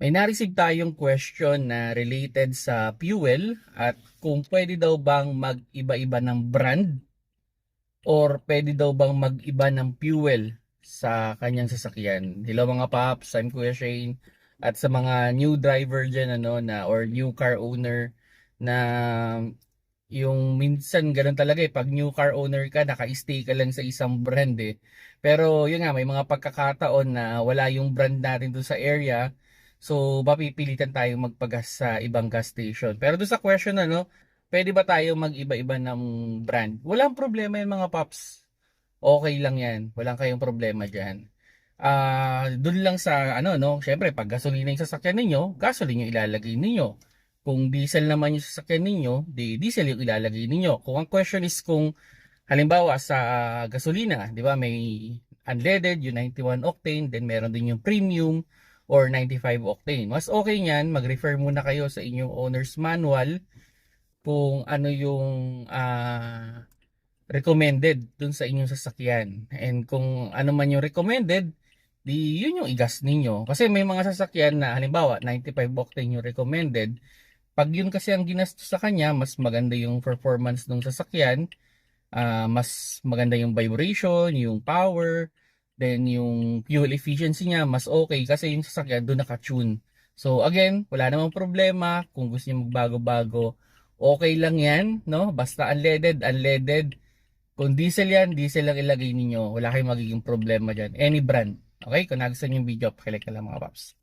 May na-receive tayong question na related sa fuel at kung pwede daw bang mag-iba-iba ng brand or pwede daw bang mag-iba ng fuel sa kanyang sasakyan. Hello mga paps, I'm Kuya Shane at sa mga new driver dyan ano na or new car owner na yung minsan ganun talaga eh pag new car owner ka naka-stay ka lang sa isang brand eh. Pero yun nga may mga pagkakataon na wala yung brand natin doon sa area So, mapipilitan tayong magpagas sa ibang gas station. Pero doon sa question ano, pwede ba tayo mag-iba-iba ng brand? Walang problema yan mga paps. Okay lang yan. Walang kayong problema dyan. Ah, doon lang sa ano no, syempre pag gasolina yung sasakyan ninyo, gasoline yung ilalagay ninyo. Kung diesel naman yung sasakyan ninyo, di diesel yung ilalagay ninyo. Kung ang question is kung halimbawa sa gasolina, di ba, may unleaded, yung 91 octane, then meron din yung premium, or 95 octane. Mas okay niyan, mag-refer muna kayo sa inyong owner's manual kung ano yung ah, recommended dun sa inyong sasakyan. And kung ano man yung recommended, di yun yung igas ninyo. Kasi may mga sasakyan na halimbawa 95 octane yung recommended. Pag yun kasi ang ginastos sa kanya, mas maganda yung performance ng sasakyan, ah, mas maganda yung vibration, yung power, then yung fuel efficiency niya mas okay kasi yung sasakyan doon naka-tune. So again, wala namang problema kung gusto niyo magbago-bago. Okay lang 'yan, no? Basta unleaded, unleaded. Kung diesel 'yan, diesel lang ilagay ninyo. Wala kayong magiging problema diyan. Any brand. Okay? Kung nagustuhan niyo yung video, pakilike lang mga paps.